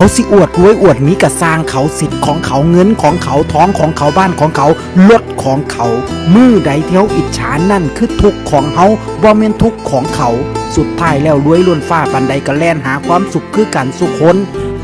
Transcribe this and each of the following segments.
เขาสิอวดรวยอวดมีกระสร้างเขาสิทธิ์ของเขาเงินของเขาท้องของเขาบ้านของเขารถของเขา มือใดเที่ยวอิจฉานั่นคือทุกข์ของเขาบ่แม่นทุกข์ของเขา สุดท้ายแล้วรวยล้วนฟ้าปันใดก็แล่นหาความสุขคือกันสุขคน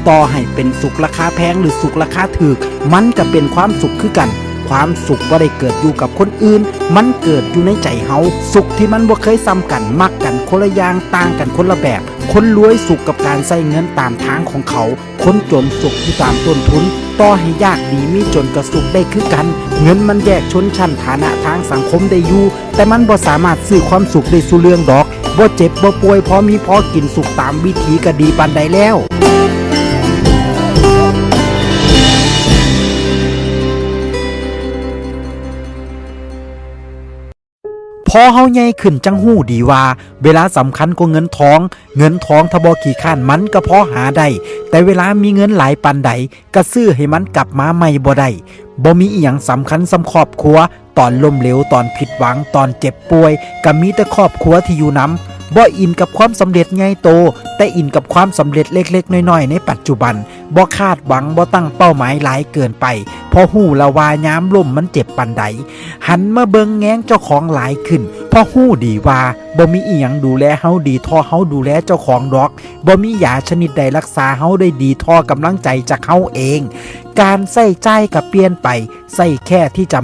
ต่อให้เป็นสุขราคาแพงหรือสุขราคาถูกมันก็เป็นความสุขคือกัน ความสุขบ่ได้เกิดอยู่กับคนอื่น มันเกิดอยู่ในใจเฮาสุขที่มันบ่เคยซ้ำกันมักกันคนละอย่างต่างกันคนละแบบ คนรวยสุขกับการใช้เงินตามทางของเขา คนจนสุขอยู่ตามต้นทุน ต่อให้ยากดีมีจนกระสุขได้คือกัน เงินมันแยกชนชั้นฐานะทางสังคมได้อยู่แต่มันบ่สามารถซื้อความสุขได้สู่เรื่องดอกบ่เจ็บบ่ป่วยพอมีพอกินสุขตามวิถีก็ดีปานใดแล้ว อเฮาใหญ่ขึ้นจังหู้ดีว่า เวลาสำคัญกว่าเงินทอง เงินทองทบอขี่ข้านมันก็พอหาได้แต่เวลามีเงินหลายปันใดก็ซื้อให้มันกลับมาใหม่บ่ได้บ่มีอีหยังสำคัญสำครอบครัว ตอนล้มเหลวตอนผิดหวังตอนเจ็บป่วยก็มีแต่ครอบครัวที่อยู่นำ บ่อินกับความสำเร็จใหญ่โต แต่อินกับความสำเร็จเล็ก ๆ น้อยๆ ในปัจจุบันบ่คาดหวังบ่ตั้งเป้าหมายหลายเกินไปเพอหู้ละวายามล่มมันเจ็บปันใด หันมาเบิงแง้งเจ้าของหลายขึ้นเพราะหู้ดีว่าบ่มีอีหยังดูแลเฮาดีท่อเฮาดูแลเจ้าของดอกบ่มียาชนิดใดรักษาเฮาได้ดีท่อกำลังใจจากเฮาเอง การใส่ใจกับเปลี่ยนไปใส่แค่ที่จำ